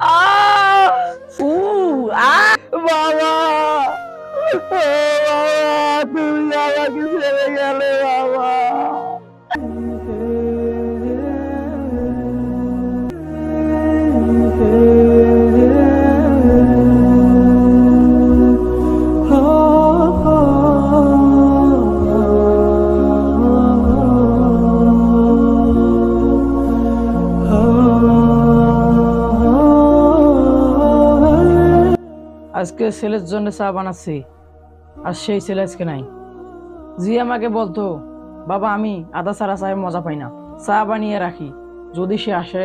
আহ আজকে ছেলের জন্য চা বানাচ্ছি, আর সেই ছেলে আজকে নাই। জি আমাকে বলতো, বাবা, আমি আদা ছাড়া চায়ে মজা পাই না। চা বানিয়ে রাখি, যদি সে আসে।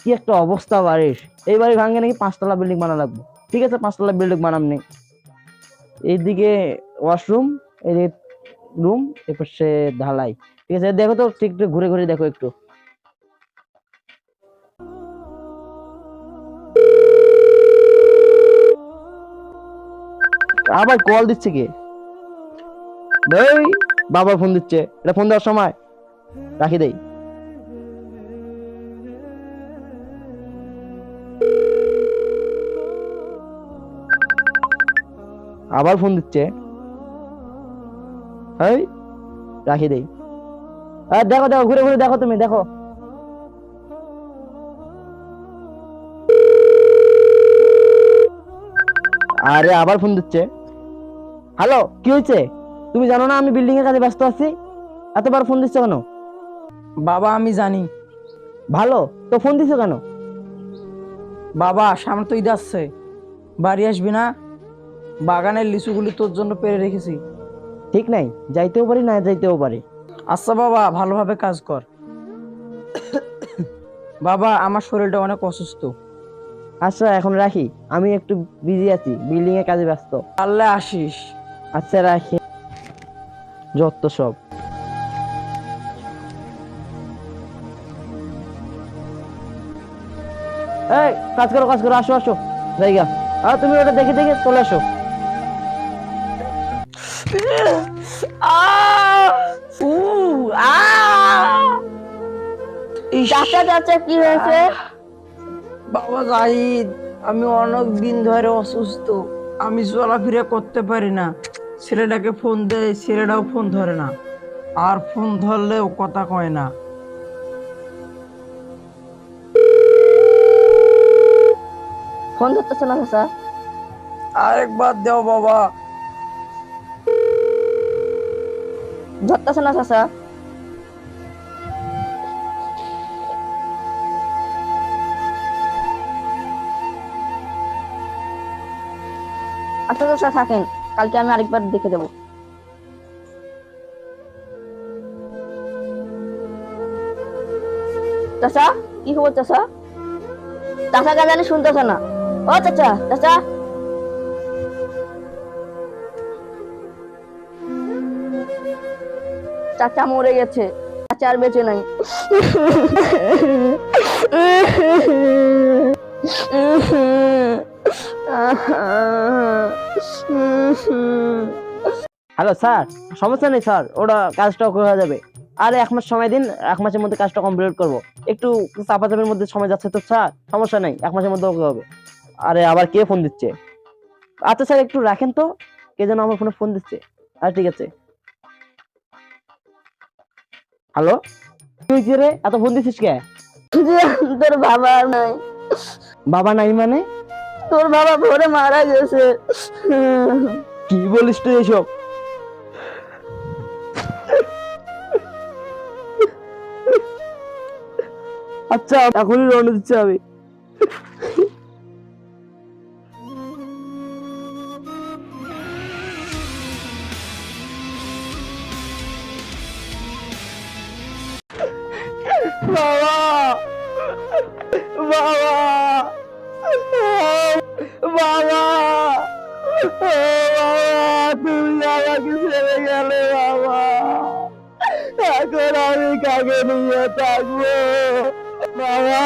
কি একটা অবস্থা বাড়ির। এই বাড়ি ভাঙে নাকি পাঁচতলা বিল্ডিং বানা লাগবে। ঠিক আছে, পাঁচতলা বিল্ডিং বানাম নেই এইদিকে ওয়াশরুম, এদিকে রুম এরপর সে ঢালাই। ঠিক আছে, দেখো তো, ঠিক একটু ঘুরে ঘুরে দেখো একটু। আবার কল দিচ্ছে কে? এই, বাবা ফোন দিচ্ছে। এটা ফোন দেওয়ার সময়? রাখি দেই। আবার ফোন দিচ্ছে। এই রাখি দেই। আর দেখো দেখো ঘুরে ঘুরে দেখো তুমি দেখো। আরে আবার ফোন দিচ্ছে। হ্যালো কি হয়েছে? তুমি জানো না আমি বিল্ডিং এর কাজে ব্যস্ত আছি? এতবার ফোন দিচ্ছ কেন? বাবা আমি জানি। ভালো তো ফোন দিছো কেন? বাবা সামনে তো ঈদ আসছে। বাড়ি আসবি না? বাগানের লিচুগুলি তোর জন্য পেরে রেখেছি। ঠিক নাই যাইতেও পারি না যাইতেও পারি। আচ্ছা বাবা ভালোভাবে কাজ কর। বাবা আমার শরীরটা অনেক অসুস্থ। আচ্ছা এখন রাখি। আমি একটু বিজি আছি বিল্ডিং এর কাজে ব্যস্ত। পারলে আসিস। আচ্ছা রাখি। যত সব। এই কাজ করো কাজ করো আসো আসো। জায়গা। আর তুমি ওটা দেখে দেখে চলে আসো। চাচা চাচা কি হয়েছে? বাবা জাহিদ আমি অনেক দিন ধরে অসুস্থ। আমি চলাফেরা করতে পারি না। ছেলেটাকে ফোন দেয় ছেলেটাও ফোন ধরে না। আর ফোন ধরলেও কথা কয় না। ফোন ধরতেছে না চাচা। আরেকবার দেও বাবা। ধরতেছে না চাচা। আচ্ছা চাচা থাকেন, কালকে আমি আরেকবার দেখে দেবো। চাচা, কি খবর চাচা? চাচা জানি শুনতেছে না। ও চাচা চাচা। চাচা মরে গেছে, চাচা আর বেঁচে নাই। Hello sir. সমস্যা নেই স্যার। ওটা কাজটা হয়ে যাবে। আরে এক মাস সময় দিন এক মাসের মধ্যে কাজটা কমপ্লিট করব। একটু চাপাচাপির মধ্যে সময় যাচ্ছে তো স্যার। সমস্যা নেই এক মাসের মধ্যে ওকে হবে। আরে আবার কে ফোন দিচ্ছে? আচ্ছা স্যার একটু রাখেন তো। কে যেন আমার ফোনে ফোন দিচ্ছে। আর ঠিক আছে। হ্যালো? কি রে এত ফোন দিছিস কে? তোর বাবা নাই। বাবা নাই মানে? তোর বাবা ভোরে মারা গেছে। কি বলিস তুই এসব? আচ্ছা এখনই রওনা দিচ্ছি আমি। বাবা! বাবা! বাবা! তুমি গেলে, বাবা। এখন আমি কাকে নিয়ে থাকব? বাবা,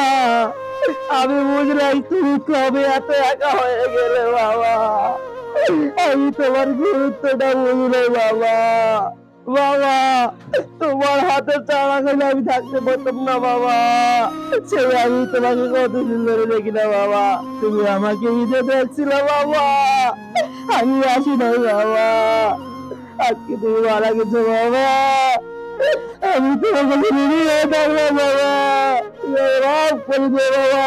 আমি বুঝলাম তুমি কবে এত একা হয়ে গেলে বাবা। আমি তোমার গুরুত্বটা বুঝি বাবা। বাবা, তোমার হাতের চাওয়া খেলে আমি থাকতে পারতাম না বাবা। সে আমি তোমাকে কতদিন ধরে দেখি না বাবা। তুমি আমাকে ঈদে দেখছিল বাবা। আমি আসি নাই বাবা। আজকে তুমি মারা গেছো বাবা। আমি ঋণী হয়ে বাবা। রাগ করে দিও বাবা।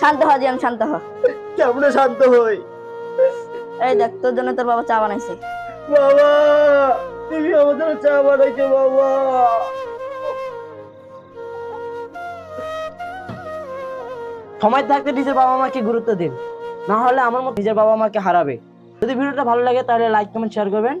শান্ত হ জিয়ান শান্ত হ। কেমনে শান্ত হই? এই দেখ তোর জন্য তোর বাবা চা বানাইছে। বাবা তুমি আমাদের চা বানাইছো বাবা। সময় থাকতে নিজের বাবা মাকে গুরুত্ব দিন। না হলে আমার মতো নিজের বাবা মাকে হারাবে। যদি ভিডিওটা ভালো লাগে তাহলে লাইক কমেন্ট শেয়ার করবেন।